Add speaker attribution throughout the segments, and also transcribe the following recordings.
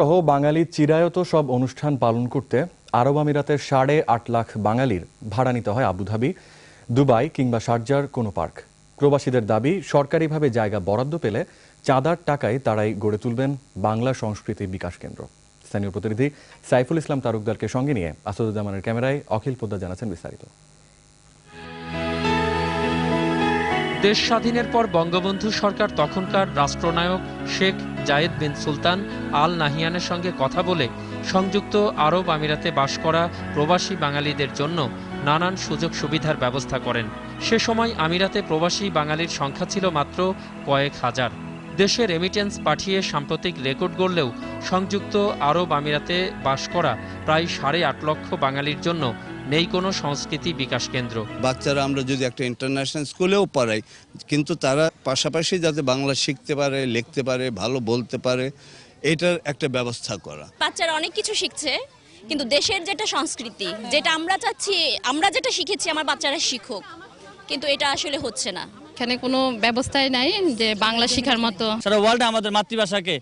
Speaker 1: সহ বাঙালি চিরায়ত সব অনুষ্ঠান পালন করতে আরব আমিরাতের সাড়ে আট লাখ বাঙালির ভাড়া নিতে হয় আবুধাবি, দুবাই কিংবা শারজার কোনো পার্ক। প্রবাসীদের দাবি, সরকারিভাবে জায়গা বরাদ্দ পেলে চাঁদার টাকায় তারাই গড়ে তুলবেন বাংলা সংস্কৃতি বিকাশ কেন্দ্র। স্থানীয় প্রতিনিধি সাইফুল ইসলাম তারুকদারকে সঙ্গে নিয়ে আসাদুজ্জামানের ক্যামেরায় অখিল পোদ্দার জানাচ্ছেন বিস্তারিত।
Speaker 2: দেশ স্বাধীনের পর বঙ্গবন্ধু সরকার তখনকার রাষ্ট্রনায়ক শেখ জায়েদ বিন সুলতান আল নাহিয়ানের সঙ্গে কথা বলে সংযুক্ত আরব আমিরাতে বাস করা প্রবাসী বাঙালিদের জন্য নানান সুযোগ সুবিধার ব্যবস্থা করেন। সে সময় আমিরাতে প্রবাসী বাঙালির সংখ্যা ছিল মাত্র কয়েক হাজার। দেশে রেমিটেন্স পাঠিয়ে সাম্প্রতিক রেকর্ড গড়লেও সংযুক্ত আরব আমিরাতে বাস করা প্রায় সাড়ে আট লক্ষ বাঙালির জন্য নেই কোনো সংস্কৃতি বিকাশ কেন্দ্র।
Speaker 3: বাচ্চারা আমরা যদি একটা ইন্টারন্যাশনাল স্কুলেও পড়াই কিন্তু তারা পাশাপাশি যাতে বাংলা শিখতে পারে লিখতে পারে ভালো বলতে পারে এটার একটা ব্যবস্থা করা।
Speaker 4: বাচ্চারা অনেক কিছু শিখছে কিন্তু দেশের যেটা সংস্কৃতি যেটা আমরা চাচ্ছি আমরা যেটা শিখেছি আমার বাচ্চারা শিখুক। কিন্তু এটা আসলে হচ্ছে না।
Speaker 5: এখানে কোনো ব্যবস্থাই নাই যে বাংলা শেখার মতো।
Speaker 6: সারা ওয়ার্ল্ডে আমাদের মাতৃভাষাকে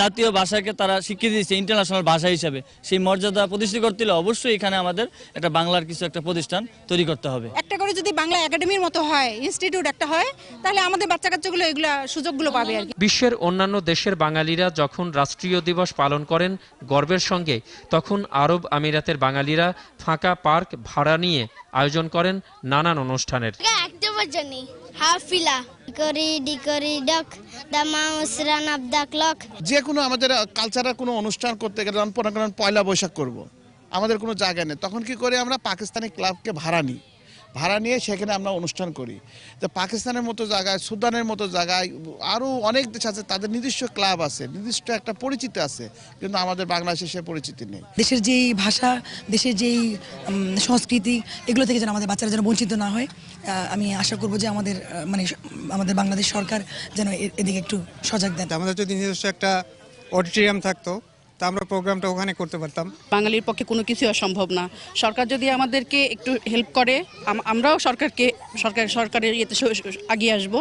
Speaker 6: জাতীয় ভাষাকে তারা স্বীকৃতি দিচ্ছে ইন্টারন্যাশনাল ভাষা হিসেবে। সেই মর্যাদা প্রতিষ্ঠিত করতে হলে অবশ্যই এখানে আমাদের একটা বাংলার কিছু একটা প্রতিষ্ঠান তৈরি করতে হবে।
Speaker 7: একটা করে যদি বাংলা একাডেমির মতো হয় ইনস্টিটিউট একটা হয় তাহলে আমাদের বাচ্চা কাচ্চাগুলো এগুলা সুযোগগুলো পাবে আর কি।
Speaker 2: বিশ্বের অন্যান্য দেশের বাঙালিরা যখন রাষ্ট্রীয় দিবস পালন করেন গর্বের সঙ্গে তখন আরব আমিরাতের বাঙালিরা ফাঁকা পার্ক ভাড়া নিয়ে আয়োজন করেন নানান অনুষ্ঠানের।
Speaker 8: হাফিলা। Hickory dickory dock, the mouse, ran up the clock.
Speaker 9: যে কোনো আমাদের কালচারাল কোনো অনুষ্ঠান করতে গেলে যেমন পয়লা বৈশাখ করব। আমাদের কোনো জায়গা নেই। তখন কি করে আমরা, পাকিস্তানি ক্লাবকে ভাড়া নিই। ভাড়া নিয়ে সেখানে আমরা অনুষ্ঠান করি। তো পাকিস্তানের মতো জায়গায় সুদানের মতো জায়গায় আরও অনেক দেশ আছে তাদের নিজস্ব ক্লাব আছে নির্দিষ্ট একটা পরিচিতি আছে কিন্তু আমাদের বাংলাদেশে সে পরিচিতি নেই।
Speaker 10: দেশের যেই ভাষা দেশের যেই সংস্কৃতি এগুলো থেকে যেন আমাদের বাচ্চারা যেন বঞ্চিত না হয় আমি আশা করব যে আমাদের মানে আমাদের বাংলাদেশ সরকার যেন এ- এদিকে একটু সজাগ দেন।
Speaker 11: আমাদের যদি নিজস্ব একটা অডিটোরিয়াম থাকতো তা আমরা প্রোগ্রামটা ওখানে করতে পারতাম।
Speaker 5: বাঙালির পক্ষে কোনো কিছু অসম্ভব না। সরকার যদি আমাদেরকে একটু হেল্প করে আমরাও সরকারকে সরকার সরকারের ইয়েতে এগিয়ে আসব।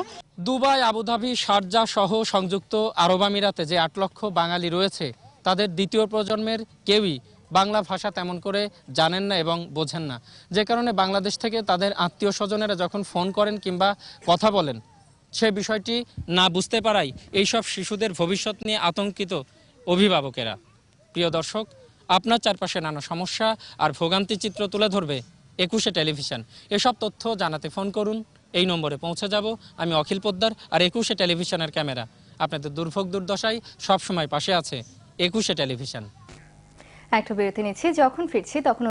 Speaker 2: দুবাই আবুধাবি শারজা সহ সংযুক্ত আরব আমিরাতে যে আট লক্ষ বাঙালি রয়েছে তাদের দ্বিতীয় প্রজন্মের কেউই বাংলা ভাষা তেমন করে জানেন না এবং বোঝেন না। যে কারণে বাংলাদেশ থেকে তাদের আত্মীয় স্বজনেরা যখন ফোন করেন কিংবা কথা বলেন সে বিষয়টি না বুঝতে পারাই এইসব শিশুদের ভবিষ্যৎ নিয়ে আতঙ্কিত অভিভাবকেরা। প্রিয় দর্শক, আপনার চারপাশে নানা সমস্যা আর ভোগান্তি চিত্র তুলে ধরবে একুশে টেলিভিশন। এসব তথ্য জানাতে ফোন করুন, এই নম্বরে পৌঁছে যাব আমি অখিল পোদ্দার আর একুশে টেলিভিশনের ক্যামেরা। আপনাদের দুর্ভোগ দুর্দশাই সবসময় পাশে আছে একুশে টেলিভিশন।
Speaker 12: বিরতি নিচ্ছি, যখন ফিরছি তখন